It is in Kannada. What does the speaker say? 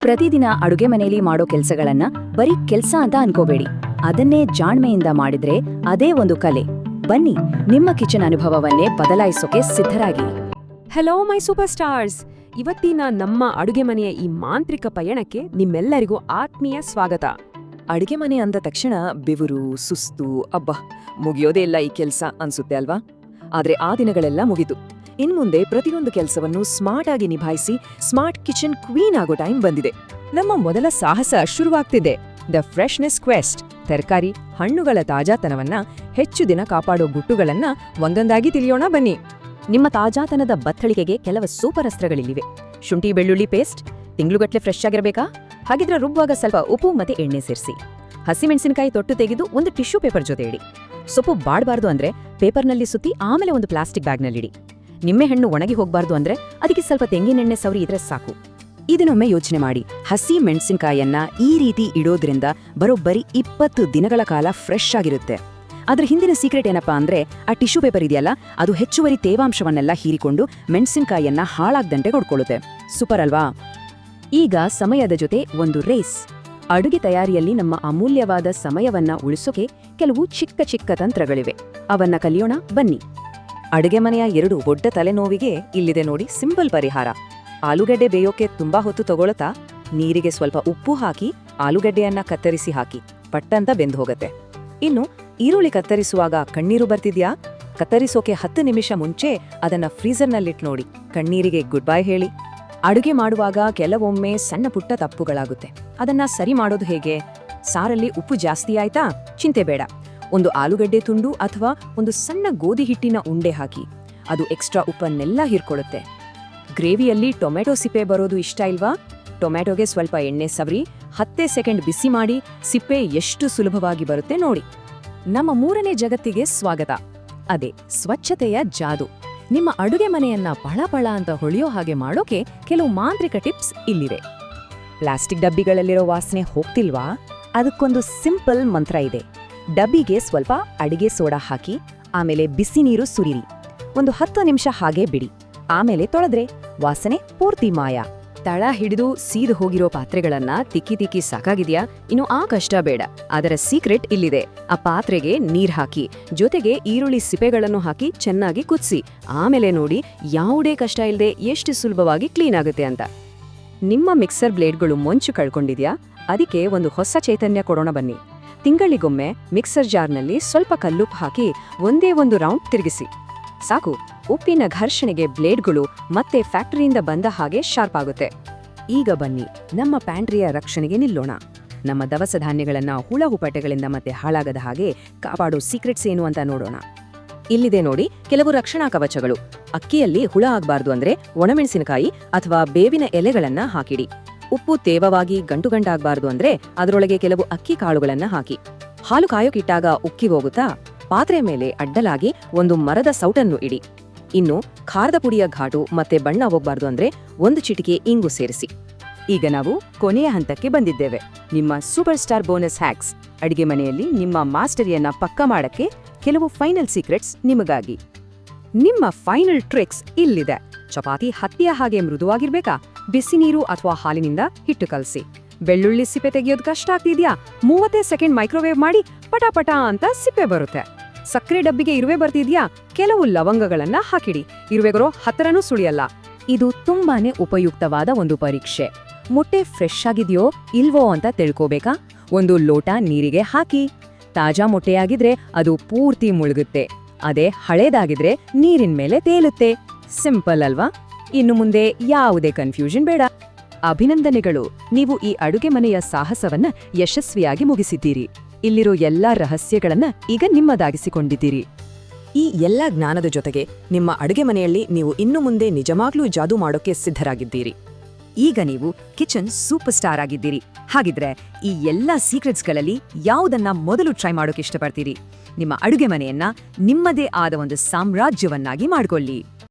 ಪ್ರತಿದಿನ ಅಡುಗೆ ಮನೆಯಲ್ಲಿ ಮಾಡೋ ಕೆಲಸಗಳನ್ನ ಬರೀ ಕೆಲ್ಸ ಅಂತ ಅನ್ಕೋಬೇಡಿ. ಅದನ್ನೇ ಜಾಣ್ಮೆಯಿಂದ ಮಾಡಿದ್ರೆ ಅದೇ ಒಂದು ಕಲೆ. ಬನ್ನಿ ನಿಮ್ಮ ಕಿಚನ್ ಅನುಭವವನ್ನೇ ಬದಲಾಯಿಸೋಕೆ ಸಿದ್ಧರಾಗಿ. ಹಲೋ ಮೈ ಸೂಪರ್ ಸ್ಟಾರ್ಸ್ ಇವತ್ತಿನ ನಮ್ಮ ಅಡುಗೆ ಮನೆಯ ಈ ಮಾಂತ್ರಿಕ ಪಯಣಕ್ಕೆ ನಿಮ್ಮೆಲ್ಲರಿಗೂ ಆತ್ಮೀಯ ಸ್ವಾಗತ. ಅಡುಗೆ ಮನೆ ಅಂದ ತಕ್ಷಣ ಬೆವರು ಸುಸ್ತು ಅಬ್ಬ ಮುಗಿಯೋದೇ ಇಲ್ಲ ಈ ಕೆಲ್ಸ ಅನ್ಸುತ್ತೆ ಅಲ್ವಾ? ಆದ್ರೆ ಆ ದಿನಗಳೆಲ್ಲ ಮುಗಿತು. ಇನ್ಮುಂದೆ ಪ್ರತಿಯೊಂದು ಕೆಲಸವನ್ನು ಸ್ಮಾರ್ಟ್ ಆಗಿ ನಿಭಾಯಿಸಿ ಸ್ಮಾರ್ಟ್ ಕಿಚನ್ ಕ್ವೀನ್ ಆಗೋ ಟೈಮ್ ಬಂದಿದೆ. ನಮ್ಮ ಮೊದಲ ಸಾಹಸ ಶುರುವಾಗ್ತಿದೆ. ದ ಫ್ರೆಶ್ನೆಸ್ ಕ್ವೆಸ್ಟ್, ತರಕಾರಿ, ಹಣ್ಣುಗಳ ತಾಜಾತನವನ್ನ ಹೆಚ್ಚು ದಿನ ಕಾಪಾಡೋ ಗುಟ್ಟುಗಳನ್ನ ಒಂದೊಂದಾಗಿ ತಿಳಿಯೋಣ ಬನ್ನಿ. ನಿಮ್ಮ ತಾಜಾತನದ ಬತ್ತಳಿಕೆಗೆ ಕೆಲವು ಸೂಪರ್ ಅಸ್ತ್ರಗಳಿವೆ ಶುಂಠಿ ಬೆಳ್ಳುಳ್ಳಿ ಪೇಸ್ಟ್, ತಿಂಗ್ಳುಗಟ್ಲೆ ಫ್ರೆಶ್ ಆಗಿರಬೇಕಾ? ಹಾಗಿದ್ರೆ ರುಬ್ಬುವಾಗ ಸ್ವಲ್ಪ ಉಪ್ಪು ಮತ್ತೆ ಎಣ್ಣೆ ಸೇರಿಸಿ. ಹಸಿಮೆಣಸಿನಕಾಯಿ ತೊಟ್ಟು ತೆಗೆದು ಒಂದು ಟಿಶ್ಯೂ ಪೇಪರ್ ಜೊತೆ ಇಡಿ ಸೊಪ್ಪು ಬಾಡಬಾರ್ದು ಅಂದ್ರೆ ಪೇಪರ್ನಲ್ಲಿ ಸುತ್ತಿ ಆಮೇಲೆ ಒಂದು ಪ್ಲಾಸ್ಟಿಕ್ ಬ್ಯಾಗ್ನಲ್ಲಿಡಿ. ನಿಮ್ಮೆಹಣ್ಣು ಒಣಗಿ ಹೋಗಬಾರ್ದು ಅಂದ್ರೆ ಅದಕ್ಕೆ ಸ್ವಲ್ಪ ತೆಂಗಿನೆಣ್ಣೆ ಸವರಿ ಇದ್ರೆ ಸಾಕು. ಇದನ್ನೊಮ್ಮೆ ಯೋಚನೆ ಮಾಡಿ. ಹಸಿ ಮೆಣಸಿನಕಾಯನ್ನ ಈ ರೀತಿ ಇಡೋದ್ರಿಂದ ಬರೋಬ್ಬರಿ ಇಪ್ಪತ್ತು ದಿನಗಳ ಕಾಲ ಫ್ರೆಶ್ ಆಗಿರುತ್ತೆ. ಅದರ ಹಿಂದಿನ ಸೀಕ್ರೆಟ್ ಏನಪ್ಪಾ ಅಂದ್ರೆ ಆ ಟಿಶ್ಯೂ ಪೇಪರ್ ಇದೆಯಲ್ಲ, ಅದು ಹೆಚ್ಚುವರಿ ತೇವಾಂಶವನ್ನೆಲ್ಲ ಹೀರಿಕೊಂಡು ಮೆಣಸಿನಕಾಯಿಯನ್ನ ಹಾಳಾಗ್ದಂತೆ ಕೊಡ್ಕೊಳ್ಳುತ್ತೆ ಸೂಪರ್ ಅಲ್ವಾ? ಈಗ ಸಮಯದ ಜೊತೆ ಒಂದು ರೇಸ್ ಅಡುಗೆ ತಯಾರಿಯಲ್ಲಿ ನಮ್ಮ ಅಮೂಲ್ಯವಾದ ಸಮಯವನ್ನ ಉಳಿಸೋಕೆ ಕೆಲವು ಚಿಕ್ಕ ಚಿಕ್ಕ ತಂತ್ರಗಳಿವೆ. ಅವನ್ನ ಕಲಿಯೋಣ, ಬನ್ನಿ. ಅಡುಗೆ ಮನೆಯ ಎರಡು ದೊಡ್ಡ ತಲೆನೋವಿಗೆ ಇಲ್ಲಿದೆ ನೋಡಿ ಸಿಂಪಲ್ ಪರಿಹಾರ. ಆಲೂಗಡ್ಡೆ ಬೇಯೋಕೆ ತುಂಬಾ ಹೊತ್ತು ತಗೊಳ್ತಾ ನೀರಿಗೆ ಸ್ವಲ್ಪ ಉಪ್ಪು ಹಾಕಿ ಆಲೂಗಡ್ಡೆಯನ್ನ ಕತ್ತರಿಸಿ ಹಾಕಿ, ಪಟ್ಟಂತ ಬೆಂದು ಹೋಗತ್ತೆ. ಇನ್ನು ಈರುಳ್ಳಿ ಕತ್ತರಿಸುವಾಗ ಕಣ್ಣೀರು ಬರ್ತಿದ್ಯಾ? ಕತ್ತರಿಸೋಕೆ ಹತ್ತು ನಿಮಿಷ ಮುಂಚೆ ಅದನ್ನ ಫ್ರೀಜರ್ನಲ್ಲಿಟ್ ನೋಡಿ, ಕಣ್ಣೀರಿಗೆ ಗುಡ್ ಬೈ ಹೇಳಿ. ಅಡುಗೆ ಮಾಡುವಾಗ ಕೆಲವೊಮ್ಮೆ ಸಣ್ಣ ಪುಟ್ಟ ತಪ್ಪುಗಳಾಗುತ್ತೆ. ಅದನ್ನ ಸರಿ ಮಾಡೋದು ಹೇಗೆ? ಸಾರಲ್ಲಿ ಉಪ್ಪು ಜಾಸ್ತಿ ಆಯ್ತಾ? ಚಿಂತೆ ಬೇಡ. ಒಂದು ಆಲೂಗಡ್ಡೆ ತುಂಡು ಅಥವಾ ಒಂದು ಸಣ್ಣ ಗೋಧಿ ಹಿಟ್ಟಿನ ಉಂಡೆ ಹಾಕಿ. ಅದು ಎಕ್ಸ್ಟ್ರಾ ಉಪ್ಪನ್ನೆಲ್ಲ ಹೀರ್ಕೊಳ್ಳುತ್ತೆ ಗ್ರೇವಿಯಲ್ಲಿ ಟೊಮೆಟೊ ಸಿಪ್ಪೆ ಬರೋದು ಇಷ್ಟ ಇಲ್ವಾ? ಟೊಮೆಟೊಗೆ ಸ್ವಲ್ಪ ಎಣ್ಣೆ ಸವರಿ, ಹತ್ತೇ ಸೆಕೆಂಡ್ ಬಿಸಿ ಮಾಡಿ ಸಿಪ್ಪೆ ಎಷ್ಟು ಸುಲಭವಾಗಿ ಬರುತ್ತೆ ನೋಡಿ. ನಮ್ಮ ಮೂರನೇ ಜಗತ್ತಿಗೆ ಸ್ವಾಗತ. ಅದೇ ಸ್ವಚ್ಛತೆಯ ಜಾದು. ನಿಮ್ಮ ಅಡುಗೆ ಮನೆಯನ್ನ ಪಳಪಳ ಅಂತ ಹೊಳೆಯೋ ಹಾಗೆ ಮಾಡೋಕೆ ಕೆಲವು ಮಾಂತ್ರಿಕ ಟಿಪ್ಸ್ ಇಲ್ಲಿವೆ. ಪ್ಲಾಸ್ಟಿಕ್ ಡಬ್ಬಿಗಳಲ್ಲಿರೋ ವಾಸನೆ ಹೋಗ್ತಿಲ್ವಾ? ಅದಕ್ಕೊಂದು ಸಿಂಪಲ್ ಮಂತ್ರ ಇದೆ. ಡಬ್ಬಿಗೆ ಸ್ವಲ್ಪ ಅಡಿಗೆ ಸೋಡಾ ಹಾಕಿ, ಆಮೇಲೆ ಬಿಸಿ ನೀರು ಸುರಿರಿ. ಒಂದು ಹತ್ತು ನಿಮಿಷ ಹಾಗೆ ಬಿಡಿ. ಆಮೇಲೆ ತೊಳೆದ್ರೆ ವಾಸನೆ ಪೂರ್ತಿ ಮಾಯ. ತಳ ಹಿಡಿದು ಸೀದು ಹೋಗಿರೋ ಪಾತ್ರೆಗಳನ್ನ ತಿಕ್ಕಿ ತಿಕ್ಕಿ ಸಾಕಾಗಿದ್ಯಾ? ಇನ್ನು ಆ ಕಷ್ಟ ಬೇಡ. ಅದರ ಸೀಕ್ರೆಟ್ ಇಲ್ಲಿದೆ. ಆ ಪಾತ್ರೆಗೆ ನೀರ್ ಹಾಕಿ, ಜೊತೆಗೆ ಈರುಳ್ಳಿ ಸಿಪೆಗಳನ್ನು ಹಾಕಿ ಚೆನ್ನಾಗಿ ಕುದಿಸಿ. ಆಮೇಲೆ ನೋಡಿ ಯಾವುದೇ ಕಷ್ಟ ಇಲ್ಲದೆ ಎಷ್ಟು ಸುಲಭವಾಗಿ ಕ್ಲೀನ್ ಆಗುತ್ತೆ ಅಂತ. ನಿಮ್ಮ ಮಿಕ್ಸರ್ ಬ್ಲೇಡ್ಗಳು ಮೊಂಚು ಕಳ್ಕೊಂಡಿದ್ಯಾ? ಅದಕ್ಕೆ ಒಂದು ಹೊಸ ಚೈತನ್ಯ ಕೊಡೋಣ ಬನ್ನಿ. ತಿಂಗಳಿಗೊಮ್ಮೆ ಮಿಕ್ಸರ್ ಜಾರ್ನಲ್ಲಿ ಸ್ವಲ್ಪ ಕಲ್ಲುಪ್ಪು ಹಾಕಿ ಒಂದೇ ಒಂದು ರೌಂಡ್ ತಿರುಗಿಸಿ. ಸಾಕು, ಉಪ್ಪಿನ ಘರ್ಷಣೆಗೆ ಬ್ಲೇಡ್ಗಳು ಮತ್ತೆ ಫ್ಯಾಕ್ಟರಿಯಿಂದ ಬಂದ ಹಾಗೆ ಶಾರ್ಪ್ ಆಗುತ್ತೆ. ಈಗ ಬನ್ನಿ, ನಮ್ಮ ಪ್ಯಾಂಟ್ರಿಯ ರಕ್ಷಣೆಗೆ ನಿಲ್ಲೋಣ. ನಮ್ಮ ದವಸ ಧಾನ್ಯಗಳನ್ನ ಹುಳ ಹುಪಟೆಗಳಿಂದ ಮತ್ತೆ ಹಾಳಾಗದ ಹಾಗೆ ಕಾಪಾಡೋ ಸೀಕ್ರೆಟ್ಸ್ ಏನು ಅಂತ ನೋಡೋಣ. ಇಲ್ಲಿದೆ ನೋಡಿ, ಕೆಲವು ರಕ್ಷಣಾ ಕವಚಗಳು. ಅಕ್ಕಿಯಲ್ಲಿ ಹುಳ ಆಗ್ಬಾರ್ದು ಅಂದ್ರೆ ಒಣಮೆಣಸಿನಕಾಯಿ ಅಥವಾ ಬೇವಿನ ಎಲೆಗಳನ್ನ ಹಾಕಿಡಿ. ಉಪ್ಪು ತೇವವಾಗಿ ಗಂಟು ಗಂಟಾಗ್ಬಾರ್ದು ಅಂದ್ರೆ ಅದರೊಳಗೆ ಕೆಲವು ಅಕ್ಕಿ ಕಾಳುಗಳನ್ನ ಹಾಕಿ. ಹಾಲು ಕಾಯೋಕಿಟ್ಟಾಗ ಉಕ್ಕಿ ಹೋಗುತ್ತಾ ಪಾತ್ರೆ ಮೇಲೆ ಅಡ್ಡಲಾಗಿ ಒಂದು ಮರದ ಸೌಟನ್ನು ಇಡಿ. ಇನ್ನು ಖಾರದ ಪುಡಿಯ ಘಾಟು ಮತ್ತೆ ಬಣ್ಣ ಹೋಗ್ಬಾರ್ದು ಅಂದ್ರೆ ಒಂದು ಚಿಟಿಕೆ ಇಂಗು ಸೇರಿಸಿ. ಈಗ ನಾವು ಕೊನೆಯ ಹಂತಕ್ಕೆ ಬಂದಿದ್ದೇವೆ. ನಿಮ್ಮ ಸೂಪರ್ ಸ್ಟಾರ್ ಬೋನಸ್ ಹ್ಯಾಕ್ಸ್. ಅಡಿಗೆ ಮನೆಯಲ್ಲಿ ನಿಮ್ಮ ಮಾಸ್ಟರಿಯನ್ನ ಪಕ್ಕ ಮಾಡಕ್ಕೆ ಕೆಲವು ಫೈನಲ್ ಸೀಕ್ರೆಟ್ಸ್ ನಿಮಗಾಗಿ. ನಿಮ್ಮ ಫೈನಲ್ ಟ್ರಿಕ್ಸ್ ಇಲ್ಲಿದೆ. ಚಪಾತಿ ಹತ್ತಿಯ ಹಾಗೆ ಮೃದುವಾಗಿರ್ಬೇಕಾ? ಬಿಸಿ ನೀರು ಅಥವಾ ಹಾಲಿನಿಂದ ಹಿಟ್ಟು ಕಲಸಿ. ಬೆಳ್ಳುಳ್ಳಿ ಸಿಪ್ಪೆ ತೆಗೆಯೋದು ಕಷ್ಟ ಆಗ್ತಿದ್ಯಾ? ಮೂವತ್ತೇ ಸೆಕೆಂಡ್ ಮೈಕ್ರೋವೇವ್ ಮಾಡಿ ಪಟಾಪಟ ಅಂತ ಸಿಪ್ಪೆ ಬರುತ್ತೆ. ಸಕ್ಕರೆ ಡಬ್ಬಿಗೆ ಇರುವೆ ಬರ್ತಿದ್ಯಾ? ಕೆಲವು ಲವಂಗಗಳನ್ನ ಹಾಕಿಡಿ. ಇರುವೆಗರೋ ಹತ್ತರನೂ ಸುಳಿಯಲ್ಲ. ಇದು ತುಂಬಾನೇ ಉಪಯುಕ್ತವಾದ ಒಂದು ಪರೀಕ್ಷೆ. ಮೊಟ್ಟೆ ಫ್ರೆಶ್ ಆಗಿದೆಯೋ ಇಲ್ವೋ ಅಂತ ತಿಳ್ಕೋಬೇಕಾ? ಒಂದು ಲೋಟ ನೀರಿಗೆ ಹಾಕಿ. ತಾಜಾ ಮೊಟ್ಟೆಯಾಗಿದ್ರೆ ಅದು ಪೂರ್ತಿ ಮುಳುಗುತ್ತೆ. ಅದೇ ಹಳೇದಾಗಿದ್ರೆ ನೀರಿನ ಮೇಲೆ ತೇಲುತ್ತೆ. ಸಿಂಪಲ್ ಅಲ್ವಾ? ಇನ್ನು ಮುಂದೆ ಯಾವುದೇ ಕನ್ಫ್ಯೂಷನ್ ಬೇಡ. ಅಭಿನಂದನೆಗಳು. ನೀವು ಈ ಅಡುಗೆ ಮನೆಯ ಸಾಹಸವನ್ನ ಯಶಸ್ವಿಯಾಗಿ ಮುಗಿಸಿದ್ದೀರಿ. ಇಲ್ಲಿರೋ ಎಲ್ಲಾ ರಹಸ್ಯಗಳನ್ನ ಈಗ ನಿಮ್ಮದಾಗಿಸಿಕೊಂಡಿದ್ದೀರಿ. ಈ ಎಲ್ಲ ಜ್ಞಾನದ ಜೊತೆಗೆ ನಿಮ್ಮ ಅಡುಗೆ ಮನೆಯಲ್ಲಿ ನೀವು ಇನ್ನು ಮುಂದೆ ನಿಜವಾಗ್ಲೂ ಜಾದೂ ಮಾಡೋಕೆ ಸಿದ್ಧರಾಗಿದ್ದೀರಿ. ಈಗ ನೀವು ಕಿಚನ್ ಸೂಪರ್ ಸ್ಟಾರ್ ಆಗಿದ್ದೀರಿ. ಹಾಗಿದ್ರೆ ಈ ಎಲ್ಲಾ ಸೀಕ್ರೆಟ್ಸ್ಗಳಲ್ಲಿ ಯಾವುದನ್ನ ಮೊದಲು ಟ್ರೈ ಮಾಡೋಕೆ ಇಷ್ಟಪಡ್ತೀರಿ? ನಿಮ್ಮ ಅಡುಗೆ ಮನೆಯನ್ನ ನಿಮ್ಮದೇ ಆದ ಒಂದು ಸಾಮ್ರಾಜ್ಯವನ್ನಾಗಿ ಮಾಡ್ಕೊಳ್ಳಿ.